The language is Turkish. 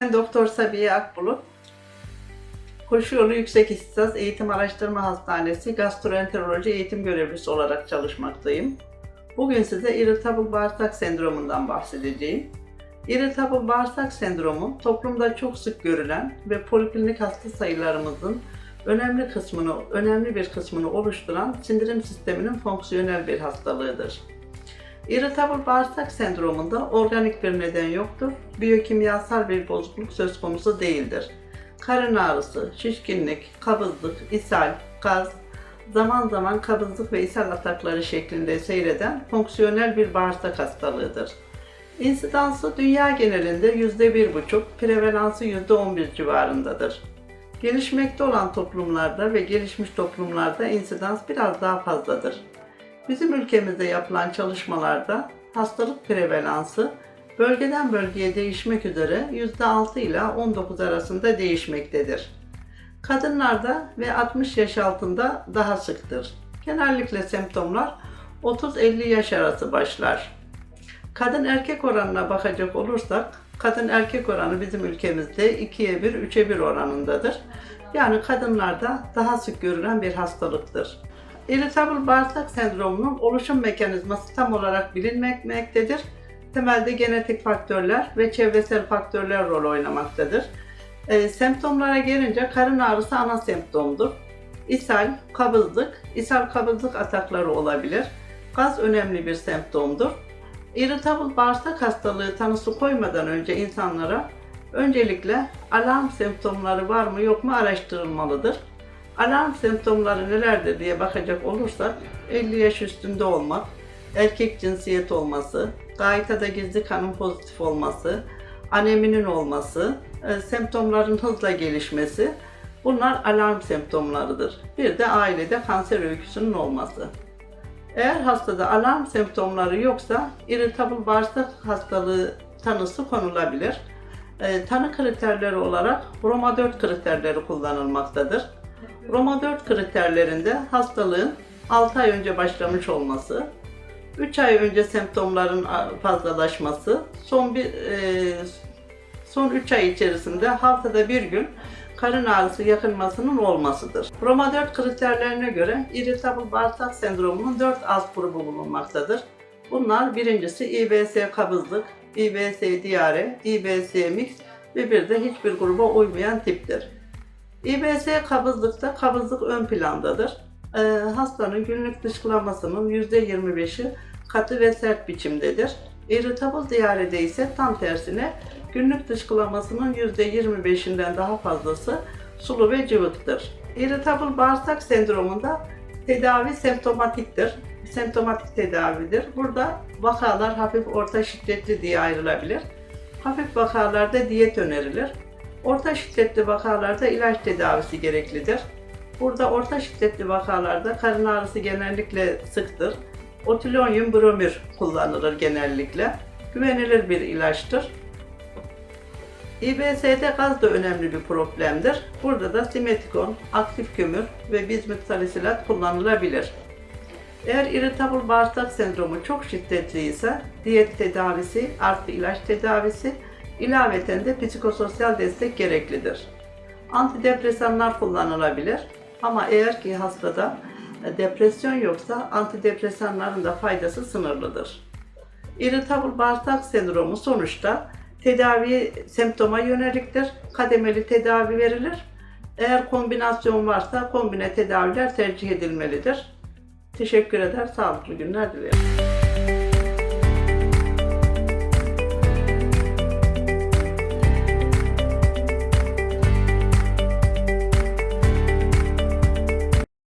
Ben Doktor Sabiye Akbulut. Koşuyolu Yüksek İhtisas Eğitim Araştırma Hastanesi Gastroenteroloji Eğitim Görevlisi olarak çalışmaktayım. Bugün size irritable bağırsak sendromundan bahsedeceğim. Irritable bağırsak sendromu toplumda çok sık görülen ve poliklinik hasta sayılarımızın önemli kısmını, önemli bir kısmını oluşturan sindirim sisteminin fonksiyonel bir hastalığıdır. Irritable bağırsak sendromunda organik bir neden yoktur. Biyokimyasal bir bozukluk söz konusu değildir. Karın ağrısı, şişkinlik, kabızlık, ishal, gaz, zaman zaman kabızlık ve ishal atakları şeklinde seyreden fonksiyonel bir bağırsak hastalığıdır. İnsidansı dünya genelinde %1,5, prevalansı %11 civarındadır. Gelişmekte olan toplumlarda ve gelişmiş toplumlarda insidans biraz daha fazladır. Bizim ülkemizde yapılan çalışmalarda hastalık prevalansı bölgeden bölgeye değişmek üzere %6 ile 19 arasında değişmektedir. Kadınlarda ve 60 yaş altında daha sıktır. Genellikle semptomlar 30-50 yaş arası başlar. Kadın erkek oranına bakacak olursak, kadın erkek oranı bizim ülkemizde 2'ye 1, 3'e 1 oranındadır. Yani kadınlarda daha sık görülen bir hastalıktır. Irritable bağırsak sendromunun oluşum mekanizması tam olarak bilinmektedir. Temelde genetik faktörler ve çevresel faktörler rol oynamaktadır. E, semptomlara gelince karın ağrısı ana semptomdur. İshal, kabızlık, ishal kabızlık atakları olabilir. Gaz önemli bir semptomdur. Irritable bağırsak hastalığı tanısı koymadan önce insanlara öncelikle alarm semptomları var mı yok mu araştırılmalıdır. Alarm semptomları nelerdir diye bakacak olursak 50 yaş üstünde olmak, erkek cinsiyet olması, gaytada gizli kanın pozitif olması, aneminin olması, e, semptomların hızla gelişmesi bunlar alarm semptomlarıdır. Bir de ailede kanser öyküsünün olması. Eğer hastada alarm semptomları yoksa irritable bağırsak hastalığı tanısı konulabilir. E, tanı kriterleri olarak Roma 4 kriterleri kullanılmaktadır. Roma 4 kriterlerinde hastalığın 6 ay önce başlamış olması, 3 ay önce semptomların fazlalaşması, son bir e, son 3 ay içerisinde haftada bir gün karın ağrısı yakınmasının olmasıdır. Roma 4 kriterlerine göre irritable bağırsak sendromunun 4 alt grubu bulunmaktadır. Bunlar birincisi İBS kabızlık, İBS diyare, İBS mix ve bir de hiçbir gruba uymayan tiptir. İBS kabızlıkta kabızlık ön plandadır. Ee, hastanın günlük dışkılamasının %25'i katı ve sert biçimdedir. Irritable diyarede ise tam tersine günlük dışkılamasının %25'inden daha fazlası sulu ve cıvıktır. Irritable bağırsak sendromunda tedavi semptomatiktir. Semptomatik tedavidir. Burada vakalar hafif orta şiddetli diye ayrılabilir. Hafif vakalarda diyet önerilir. Orta şiddetli vakalarda ilaç tedavisi gereklidir. Burada orta şiddetli vakalarda karın ağrısı genellikle sıktır. Otilonyum bromür kullanılır genellikle. Güvenilir bir ilaçtır. İBS'de gaz da önemli bir problemdir. Burada da simetikon, aktif kömür ve bizmut salisilat kullanılabilir. Eğer irritable bağırsak sendromu çok şiddetli ise diyet tedavisi artı ilaç tedavisi ilaveten de psikososyal destek gereklidir. Antidepresanlar kullanılabilir ama eğer ki hastada depresyon yoksa antidepresanların da faydası sınırlıdır. Irritable bağırsak sendromu sonuçta tedavi semptoma yöneliktir. Kademeli tedavi verilir. Eğer kombinasyon varsa kombine tedaviler tercih edilmelidir. Teşekkür eder, sağlıklı günler dilerim.